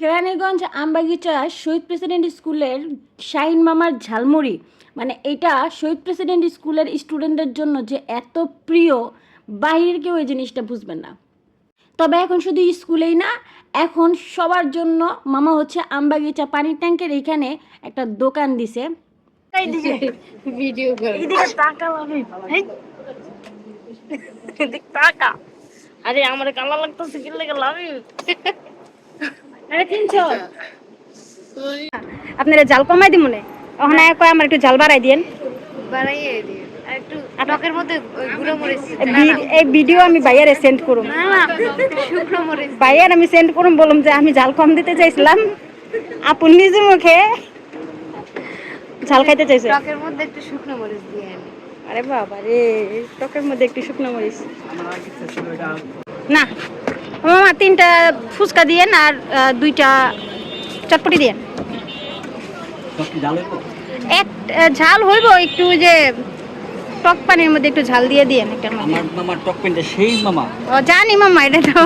কেরানীগঞ্জ আমবাগিচা শহীদ president স্কুলের শাহিন মামার ঝালমুড়ি। মানে এটা শহীদ প্রেসিডেন্ট স্কুলের স্টুডেন্টদের জন্য যে এত প্রিয় বাইরের কেউ এই জিনিসটা বুঝবেন না। তবে এখন শুধু স্কুলেই না এখন সবার জন্য মামা হচ্ছে আমবাগিচা পানির ট্যাঙ্কের এখানে একটা দোকান দিছে। ভিডিও আরে আমার কালা লাগতেছে তিনশো আপনারা জাল কমাই দিই মনে ওখানে কয় আমার একটু জাল বাড়াই দিয়েন। বাড়াইয়ে দিন একটু টকের মধ্যে গুঁড়ো মরিচ এই ভিডিও আমি বাইয়ারে সেন্ড করুম। না না শুকনো মরিচ। বাইয়ার আমি সেন্ড করুম বললাম যে আমি জাল কম দিতে চাইছিলাম। আপন নিজে মুখে ঝাল খাইতে চাইছে। টকের মধ্যে একটু শুকনো মরিচ দিয়ে আরে বাবা রে টকের মধ্যে একটু শুকনো মরিচ। না মামা তিনটা ফুচকা দিয়েন আর দুইটা চটপটি দিয়েন। এক ঝাল হইব একটু যে টক পানির মধ্যে একটু ঝাল দিয়ে দিয়েন একটা আমার মামার টক পেনটা সেই মামা। ও জানি মামা এটা তো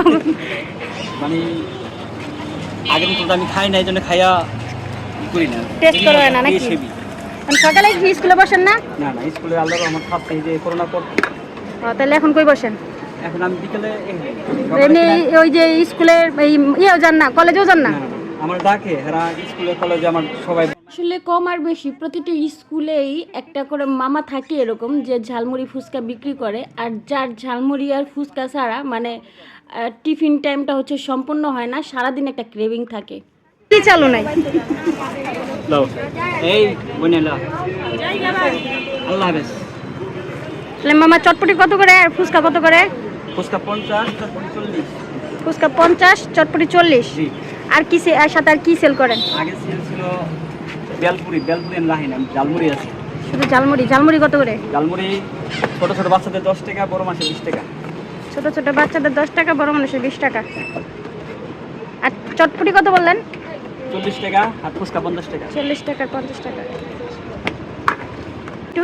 মানে আগের মতো তো আমি খাই না এই জন্য খাইয়া করি না। Taste করা না নাকি? সকালে স্কুলে বসেন না? না না স্কুলে আল্লাহ আমার খাচ্ছে এই যে করোনা পর তাহলে এখন কই বসেন? এখন আমি বিকেলে এমনি ওই যে স্কুলের এই ইয়েও যান না কলেজেও যান না? আমার ডাকে হেরা স্কুলে কলেজে আমার সবাই আসলে কম আর বেশি প্রতিটি স্কুলেই একটা করে মামা থাকে এরকম যে ঝালমুড়ি ফুচকা বিক্রি করে আর যার ঝালমুড়ি আর ফুচকা ছাড়া মানে টিফিন টাইমটা হচ্ছে সম্পূর্ণ হয় না সারাদিন একটা ক্রেভিং থাকে। কি চালু নাই? লাও এই আল্লাহ হাফেজ। মামা চটপটি কত করে আর ফুচকা কত করে? ফুচকা পঞ্চাশ তারপরে চল্লিশ। ফুচকা পঞ্চাশ চটপটি চল্লিশ। আর কি আর সাথে আর কি সেল করেন? আগে সেল ছিল বেলপুরি বেলপুরি রাখি আমি জালমুড়ি আছে। শুধু ঝালমুড়ি ঝালমুড়ি কত করে? জালমুড়ি ছোট ছোট বাচ্চাদের দশ টাকা বড় মাসে বিশ টাকা। ছোট ছোট বাচ্চাদের দশ টাকা বড় মানুষের বিশ টাকা। আর চটপটি কত বললেন? চল্লিশ টাকা আর ফুচকা পঞ্চাশ টাকা। চল্লিশ টাকা পঞ্চাশ টাকা। একটু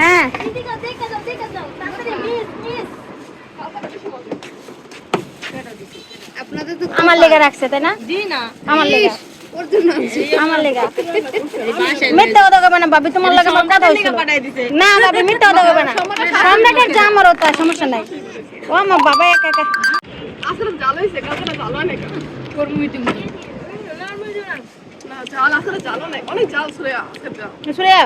হ্যাঁ। আমার লেগা রাখছে তাই না? আমার লেগা। আমার লেগা। মিথ্যা কথা কবে না বাবি তোমার লাগে আমার কথা হয়েছিল। না বাবি মিথ্যা কথা কবে না। সম্রাটের যা আমার ওটা সমস্যা নাই। ও আমার বাবা একা একা। আসলে জাল হয়েছে কাঁচাটা জাল হয় না কেন না জাল আসলে জাল নাই। অনেক জাল জাল সুরিয়া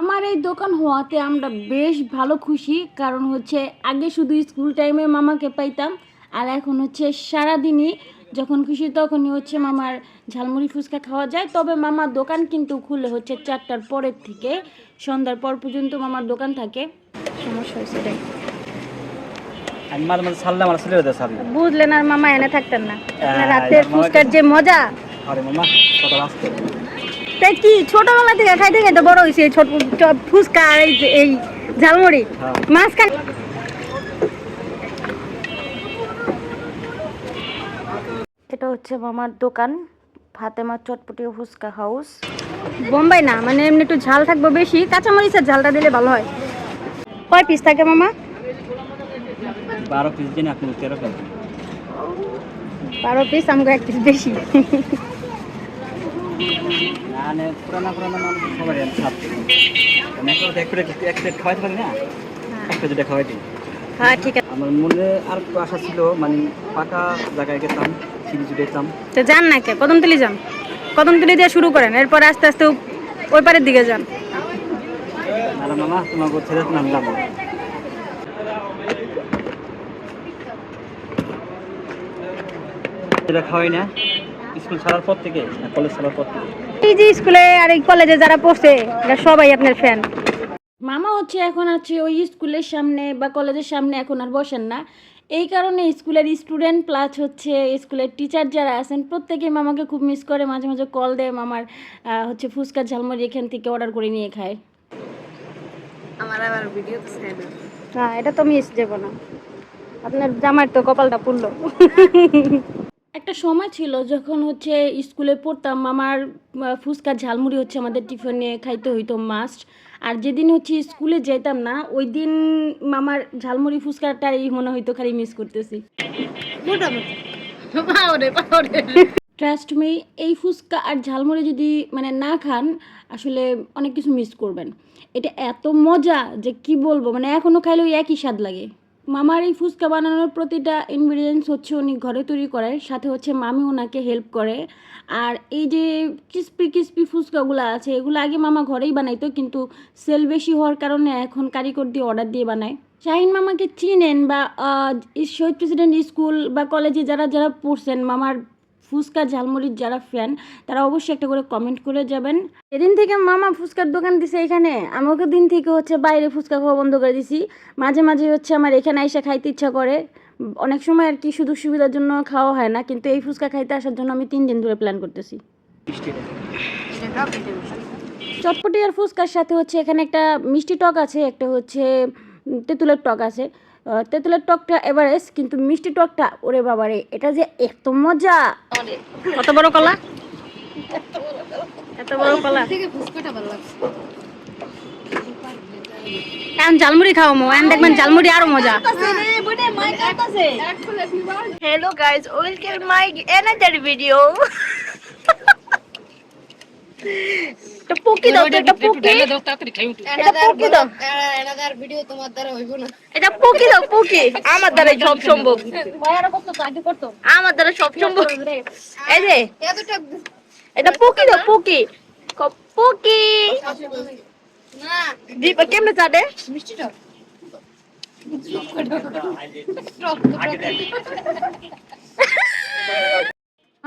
আমার এই দোকান হওয়াতে আমরা বেশ ভালো খুশি কারণ হচ্ছে আগে শুধু স্কুল টাইমে মামাকে পাইতাম আর এখন হচ্ছে সারাদিনই যখন খুশি তখনই হচ্ছে মামার ঝালমুড়ি ফুচকা খাওয়া যায়। তবে মামার দোকান কিন্তু খুলে হচ্ছে চারটার পরের থেকে সন্ধ্যার পর পর্যন্ত মামার দোকান থাকে। সমস্যা হয়েছে আমি মাঝে মাঝে ছাড়লে আমার ছেলে দেয় ছাড়লে বুঝলেন আর মামা এনে থাকতেন না। আপনার রাতের ফুচকার যে মজা। আরে মামা কত রাস্তা। তাই কি ছোটবেলা থেকে খাইতে খাইতে বড় হয়েছে ছোট ফুচকা এই এই ঝালমুড়ি? হ্যাঁ। মাঝখানে এটা হচ্ছে মামার দোকান ফাতেমা চটপটি ফুচকা হাউস। বোম্বাই না মানে এমনি একটু ঝাল থাকবে বেশি কাঁচামরিচের ঝালটা দিলে ভালো হয়। কয় পিস থাকে মামা? বারো পিস দিন আপনি তেরো পিস বারো পিস আমাকে এক পিস বেশি। না না পুরানা পুরানা মানুষ একটা এক প্লেট খাওয়াইতে পারি না? এক প্লেট যেটা খাওয়াইতে। হ্যাঁ ঠিক আছে। আমার মনে আর একটু আশা ছিল মানে পাকা জায়গায় গেতাম তো যান না কে? কদমতলি যান। কদমতলি দিয়ে শুরু করেন এরপরে আস্তে আস্তে ওই পারের দিকে যান। আর মামা তোমাকে ছেড়ে নামলাম। এটা খাওয়াই না। স্কুল ছাড়ার পর থেকে কলেজ ছাড়ার পর থেকে? এই যে স্কুলে আর এই কলেজে যারা পড়ছে এরা সবাই আপনার ফ্যান মামা হচ্ছে এখন আছে ওই স্কুলের সামনে বা কলেজের সামনে এখন আর বসেন না। এই কারণে স্কুলের স্টুডেন্ট প্লাস হচ্ছে স্কুলের টিচার যারা আছেন প্রত্যেকেই মামাকে খুব মিস করে মাঝে মাঝে কল দেয় মামার আহ, হচ্ছে ফুচকা ঝালমুড়ি এখান থেকে অর্ডার করে নিয়ে খায়। আমার আবার ভিডিও তো হ্যাঁ এটা তো মিস যাব না। আপনার জামার তো কপালটা পুরলো একটা সময় ছিল যখন হচ্ছে স্কুলে পড়তাম মামার আহ, ফুচকা ঝালমুড়ি হচ্ছে আমাদের টিফিনে খাইতে হইতো মাস্ট আর যেদিন হচ্ছে স্কুলে যেতাম না ওই দিন মামার ঝালমুড়ি ফুচকাটাই মনে হইতো খালি মিস করতেছি। ট্রাস্ট মি এই ফুচকা আর ঝালমুড়ি যদি মানে না খান আসলে অনেক কিছু মিস করবেন। এটা এত মজা যে কি বলব মানে এখনও খাইলেও একই স্বাদ লাগে। মামার এই ফুচকা বানানোর প্রতিটা ইনগ্রিডিয়েন্টস হচ্ছে উনি ঘরে তৈরি করে সাথে হচ্ছে মামি ওনাকে হেল্প করে। আর এই যে ক্রিস্পি ক্রিস্পি ফুচকাগুলো আছে, এগুলো আগে মামা ঘরেই বানাইতো, কিন্তু সেল বেশি হওয়ার কারণে এখন কারিগর দিয়ে অর্ডার দিয়ে বানায়। শাহিন মামাকে চিনেন বা শহীদ প্রেসিডেন্ট স্কুল বা কলেজে যারা যারা পড়ছেন, মামার ফুচকা ঝালমুড়ির যারা ফ্যান তারা অবশ্যই একটা করে কমেন্ট করে যাবেন। এদিন থেকে মামা ফুচকার দোকান দিছে এখানে। আমি ওকে দিন থেকে হচ্ছে বাইরে ফুচকা খাওয়া বন্ধ করে দিছি। মাঝে মাঝে হচ্ছে আমার এখানে এসে খাইতে ইচ্ছা করে। অনেক সময় আর কি শুধু সুবিধার জন্য খাওয়া হয় না, কিন্তু এই ফুচকা খাইতে আসার জন্য আমি তিন দিন ধরে প্ল্যান করতেছি। চটপটি আর ফুচকার সাথে হচ্ছে এখানে একটা মিষ্টি টক আছে, একটা হচ্ছে তেঁতুলের টক আছে। তেঁতুলের টকটা এভারেস্ট কিন্তু মিষ্টি টকটা ওরে বাবারে এটা যে এত মজা! কত বড় কলা? এত বড় কলা? এখন ঝালমুড়ি খাও মো এখন দেখবেন ঝালমুড়ি আরও মজা। Hello guys welcome my another video এটা পকি দাও তো, এটা পকি? এটা পকি দাও। এটা পকি দাও পকি। আমার দ্বারা সব সম্ভব। আমার দ্বারা সব সম্ভব। এই যে এটা পকি দাও পকি। ক- পকি। দীপা কেমনে চাটে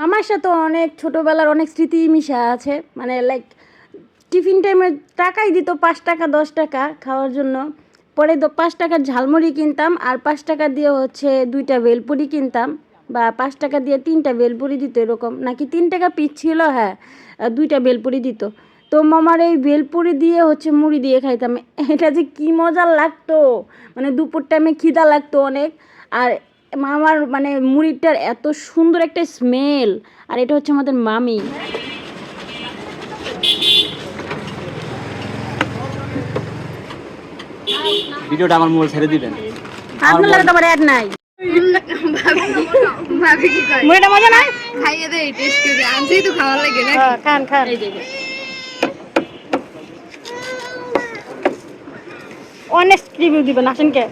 আমার সাথে অনেক ছোটোবেলার অনেক স্মৃতি মিশা আছে। মানে লাইক টিফিন টাইমে টাকাই দিত, পাঁচ টাকা, দশ টাকা খাওয়ার জন্য। পরে পাঁচ টাকার ঝালমুড়ি কিনতাম আর পাঁচ টাকা দিয়ে হচ্ছে দুইটা বেলপুরি কিনতাম বা পাঁচ টাকা দিয়ে তিনটা বেলপুরি দিত এরকম। নাকি তিন টাকা পিস ছিল হ্যাঁ দুইটা বেলপুরি দিত। তো মামার এই বেলপুরি দিয়ে হচ্ছে মুড়ি দিয়ে খাইতাম। এটা যে কি মজা লাগতো! মানে দুপুর টাইমে খিদা লাগতো অনেক। আর মামার মানে মুড়িটার এত সুন্দর একটা স্মেল। আর এটা হচ্ছে আমাদের মামি। ভিডিওটা আমার মোবাইল ছেড়ে দিবেন। আপনার লাগে তোমার অ্যাড নাই। মুড়িটা মজা নাই? খাইয়ে দেই টেস্ট করে আনছেই তো খাওয়ার লাগে না হ্যাঁ, খান খান। অনেক রিভিউ দিবেন আসেন কে?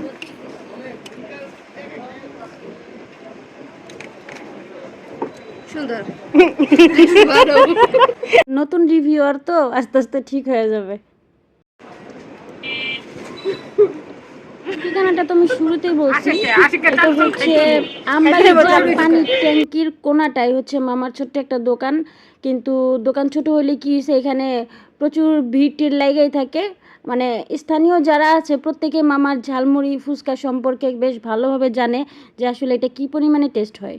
সুন্দর। নতুন রিভিউয়ার তো আস্তে আস্তে ঠিক হয়ে যাবে। ঠিকানাটা তো আমি শুরুতেই বলছি। এটা হচ্ছে আমবাড়িজার পানির ট্যাঙ্কির কোনাটাই হচ্ছে মামার ছোট্ট একটা দোকান। কিন্তু দোকান ছোট হলে কি এখানে প্রচুর ভিড় টির লাগাই থাকে। মানে স্থানীয় যারা আছে প্রত্যেকে মামার ঝালমুড়ি ফুচকা সম্পর্কে বেশ ভালোভাবে জানে যে আসলে এটা কি পরিমাণে টেস্ট হয়।